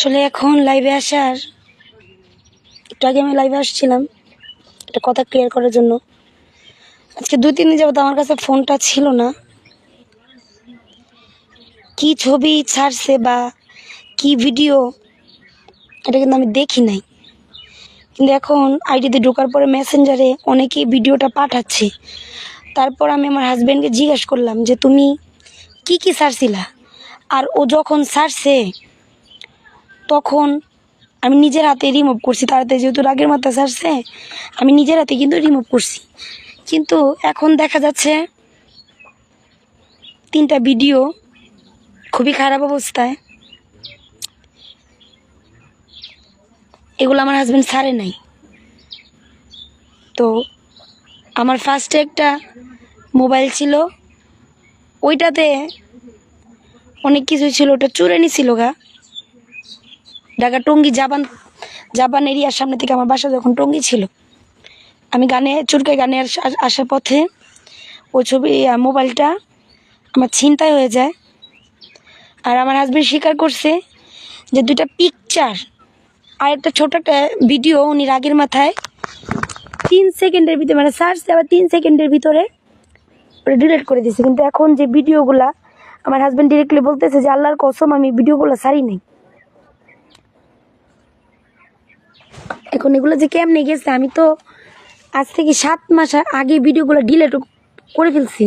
আসলে এখন লাইভে আসার, একটু আগে আমি লাইভে আসছিলাম, একটা কথা ক্লিয়ার করার জন্য। আজকে দুই, তিন দিন যাবত আমার কাছে ফোনটা ছিল না। কি ছবি ছাড়ছে বা কি ভিডিও এটা কিন্তু আমি দেখি নাই। কিন্তু এখন আইডিতে ঢোকার পরে মেসেঞ্জারে অনেকেই ভিডিওটা পাঠাচ্ছে। তারপর আমি আমার হাজব্যান্ডকে জিজ্ঞেস করলাম যে, তুমি কি কি ছাড়ছিলা? আর ও যখন ছাড়ছে তখন আমি নিজের হাতে রিমুভ করছি। তাড়াতাড়ি যেহেতু রাগের মাথা ছাড়ছে আমি নিজের হাতে কিন্তু রিমুভ করছি। কিন্তু এখন দেখা যাচ্ছে তিনটা ভিডিও খুবই খারাপ অবস্থায়। এগুলো আমার হাজব্যান্ড ছাড়ে নাই। তো আমার ফার্স্টে একটা মোবাইল ছিল। ওইটাতে অনেক কিছু ছিল, ওটা চুরে নিছিল গা। ঢাকা টঙ্গি জাপান জাপান এরিয়ার সামনে থেকে আমার বাসা যখন টঙ্গি ছিল, আমি গানে, চুরকে গানে আস- আসার পথে ওই ছবি মোবাইলটা আমার ছিনতাই হয়ে যায়। আর আমার হাজবেন্ড স্বীকার করছে যে দুইটা পিকচার আর একটা ছোট একটা ভিডিও উনি রাগের মাথায় তিন সেকেন্ডের ভিতরে মানে সার্চ আবার তিন সেকেন্ডের ভিতরে ডিলিট করে দিয়েছে। কিন্তু এখন যে ভিডিওগুলা আমার হাজব্যান্ড ডিরেক্টলি বলতেছে যে, আল্লাহর কসম, আমি ভিডিওগুলো সারি নেই এখন এগুলো যে কেমনে গেছে, আমি তো আজ থেকে সাত মাস আগে ভিডিওগুলো ডিলেট করে ফেলছি।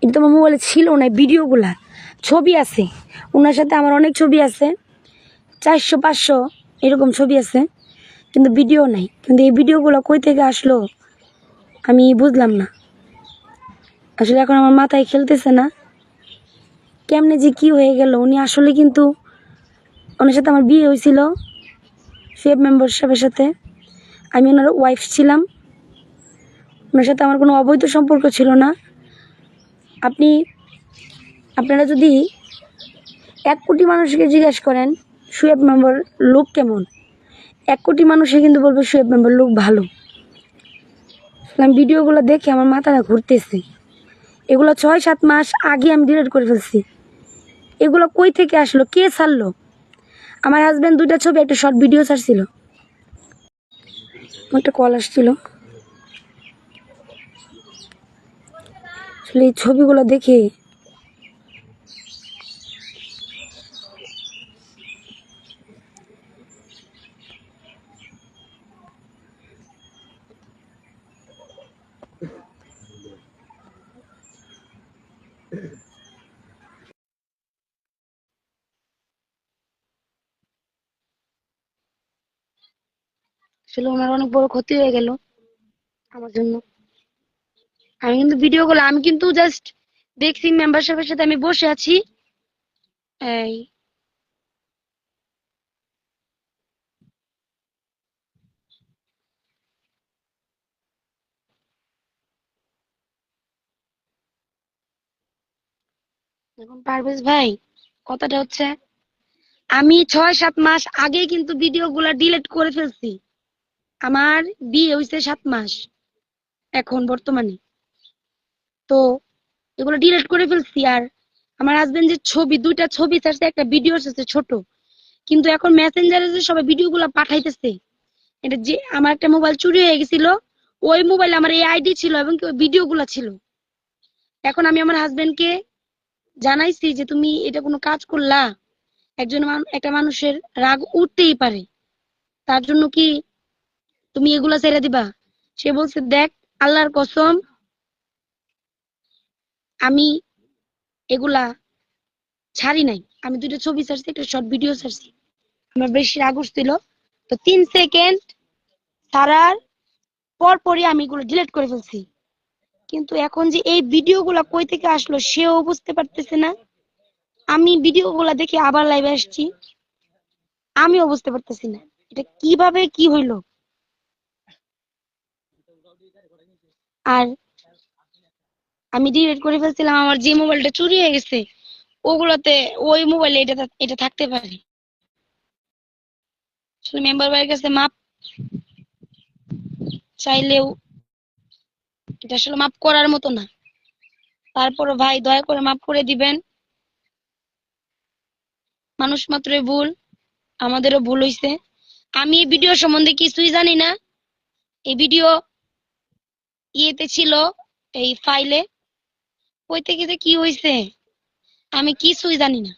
কিন্তু আমার মোবাইলে ছিল না ভিডিওগুলা। ছবি আছে। ওনার সাথে আমার অনেক ছবি আছে। চারশো, পাঁচশো এরকম ছবি আছে, কিন্তু ভিডিও নাই। কিন্তু এই ভিডিওগুলো কই থেকে আসলো, আমি বুঝলাম না। আসলে এখন আমার মাথায় খেলতেছে না, কেমনে যে কি হয়ে গেল। উনি আসলে কিন্তু ওনার সাথে আমার বিয়ে হয়েছিল। ফেব মেম্বারশিপের সাথে। আমি ওনার ওয়াইফ ছিলাম। ওনার সাথে আমার কোনো অবৈধ সম্পর্ক ছিল না। আপনি, আপনারা যদি এক কোটি মানুষকে জিজ্ঞেস করেন সুয়েব মেম্বার লোক কেমন? এক কোটি মানুষে কিন্তু বলবে সুয়েব মেম্বার লোক ভালো। আমি ভিডিওগুলো দেখে আমার মাথাটা ঘুরতেছে। এগুলো ছয় সাত মাস আগে আমি ডিলিট করে ফেলছি। এগুলো কই থেকে আসলো? কে ছাড়লো? আমার হাজব্যান্ড দুইটা ছবি, একটা শর্ট ভিডিও ছাড়ছিল। একটা কল আসছিল। আসলে এই ছবিগুলো দেখে আসলে ওনার অনেক বড় ক্ষতি হয়ে গেল আমার জন্য। আমি কিন্তু ভিডিও গুলো, আমি কিন্তু জাস্ট দেখছি মেম্বারশিপের সাথে আমি বসে আছি। এই। এখন পারভেজ ভাই, কথাটা হচ্ছে, আমি ছয় সাত মাস আগে কিন্তু ভিডিও গুলা ডিলিট করে ফেলছি। আমার বিয়ে হয়েছে সাত মাস, এখন বর্তমানে। তো এগুলো ডিলিট করে ফেলছি আর আমার হাজবেন্ড যে ছবি, দুইটা ছবি ছাড়ছে, একটা ভিডিও ছাড়ছে ছোট। কিন্তু এখন মেসেঞ্জারে যে সবাই ভিডিওগুলো পাঠাইতেছে, এটা যে আমার একটা মোবাইল চুরি হয়ে গেছিল, ওই মোবাইলে আমার এই আইডি ছিল এবং কি ওই ভিডিওগুলো ছিল। এখন আমি আমার হাজবেন্ডকে জানাইছি যে তুমি এটা কোনো কাজ করলা, একজন একটা মানুষের রাগ উঠতেই পারে। তার জন্য কি তুমি এগুলা ছেড়ে দিবা? সে বলছে, দেখ, আল্লাহর কসম, আমি এগুলা ছাড়ি নাই। আমি দুটো ছবি ছাড়ছি, একটা শর্ট ভিডিও ছাড়ছি। আমার বেশি রাগ উঠছিল। তো তিন সেকেন্ড ছাড়ার পর পরই আমি এগুলো ডিলিট করে ফেলছি। কিন্তু এখন যে এই ভিডিওগুলা কই থেকে আসলো, সেও বুঝতে পারতেছে না। আমি ভিডিওগুলা দেখে আবার লাইভে আসছি। আমিও বুঝতে পারতেছি না। এটা কীভাবে কি হইল? আর আমি ডিলিট করে ফেলছিলাম, আমার যে মোবাইলটা চুরি হয়ে গেছে, ওগুলোতে ওই মোবাইলে এটা এটা থাকতে পারে। আসলে মেম্বার ভাইয়ের কাছে মাপ চাইলেও এটা আসলে মাপ করার মতো না। তারপরে ভাই দয়া করে মাপ করে দিবেন। মানুষ মাত্রই ভুল, আমাদেরও ভুল হইছে। আমি এই ভিডিও সম্বন্ধে কিছুই জানি না। এই ভিডিও ইয়েতে ছিল এই ফাইলে কই থেকে কি হইছে? আমি কিছুই জানি না।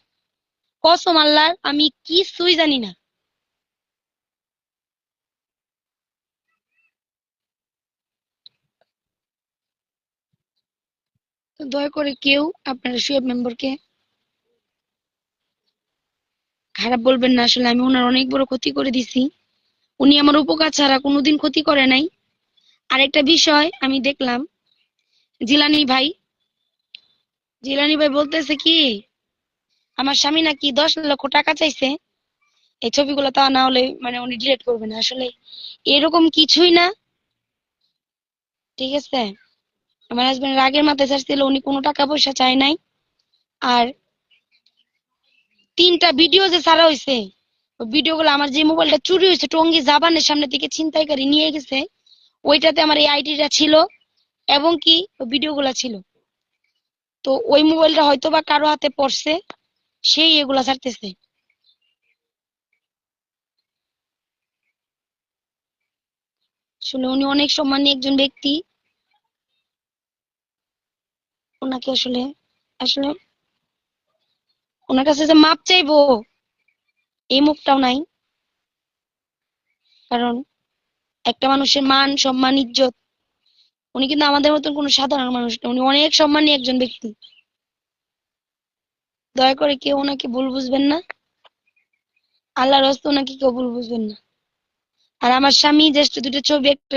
কসম আল্লাহর আমি কিছুই জানি না। দয়া করে কেউ আপনার সুয়েব মেম্বারকে খারাপ বলবেন না। আসলে আমি ওনার অনেক বড় ক্ষতি করে দিছি। উনি আমার উপকার ছাড়া কোনোদিন ক্ষতি করে নাই। আরেকটা বিষয় আমি দেখলাম। জিলানি ভাই জিলানি ভাই বলতেছে কি, আমার স্বামী নাকি দশ লক্ষ টাকা চাইছে। এই ছবিগুলো তা না হলে মানে উনি ডিলিট করবে না আসলে এরকম কিছুই না। ঠিক আছে? আমার হাজবেন্ড রাগের মাথায় চাচ্ছিল উনি কোনো টাকা পয়সা চায় নাই। আর তিনটা ভিডিও যে ছাড়া হয়েছে ভিডিওগুলো আমার যে মোবাইলটা চুরি হয়েছে টঙ্গি জাবানের সামনে থেকে ছিনতাইকারী নিয়ে গেছে। ওইটাতে আমার এই আইডিটা ছিল এবং কি ভিডিওগুলো ছিল। তো ওই মোবাইলটা হয়তো বা কারও হাতে পড়ছে, সেই এগুলা ছাড়তেছে। আসলে উনি অনেক সম্মানী একজন ব্যক্তি। ওনাকে আসলে আসলে ওনার কাছে যে মাপ চাইব, এই মুখটাও নাই। কারণ একটা মানুষের মান, সম্মান, ইজ্জত। উনি কিন্তু আমাদের মতন কোনো সাধারণ মানুষ না। উনি অনেক সম্মানী একজন ব্যক্তি। দয়া করে কেউ ওনাকে ভুল বুঝবেন না। আল্লাহর হস্তে ওনাকে কেউ ভুল বুঝবেন না। আর আমার স্বামী জ্যেষ্ঠ দুটো ছবি, একটা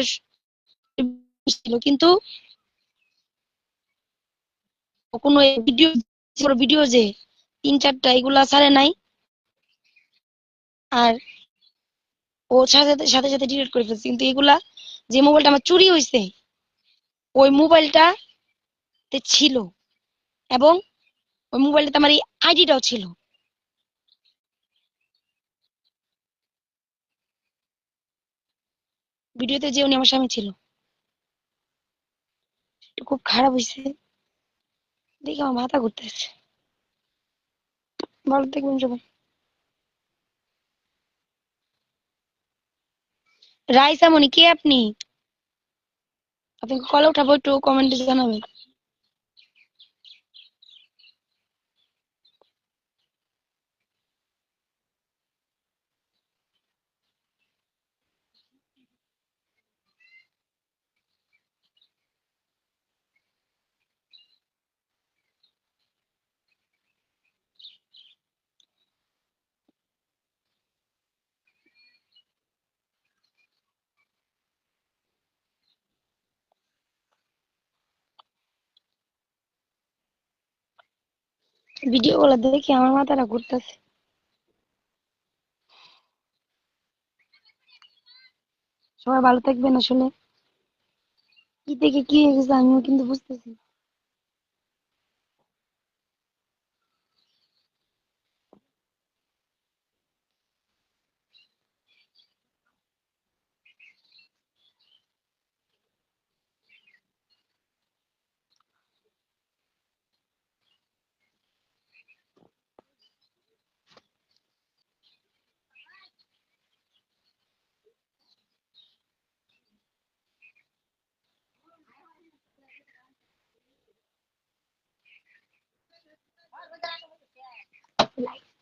ছিল। কিন্তু কোনো ভিডিও ভিডিও যে তিন চারটা, এগুলা ছাড়ে নাই। আর ও সাথে সাথে সাথে ডিলিট করে ফেলছে। কিন্তু এগুলা যে মোবাইলটা আমার চুরি হয়েছে ওই মোবাইলটা তে ছিল এবং ওই মোবাইলটাতে আমার এই আইডিটাও ছিল। ভিডিওতে যে উনি আমার স্বামী ছিল খুব খারাপ হয়েছে দেখে আমার মাথা ঘুরতেছে। ভালো থাকবেন সবাই। রাইসা মনি কে আপনি? আপনি কল উঠাবো একটু কমেন্টে জানাবেন। ভিডিও গুলো দেখি আমার মাথাটা ঘুরতেছে। সবাই ভালো থাকবেন আসলে। কি থেকে কি হয়ে গেছে আমিও কিন্তু বুঝতেছি life.